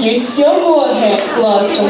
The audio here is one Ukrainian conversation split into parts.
7 Г класу.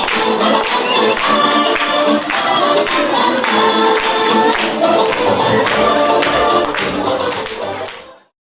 Oh,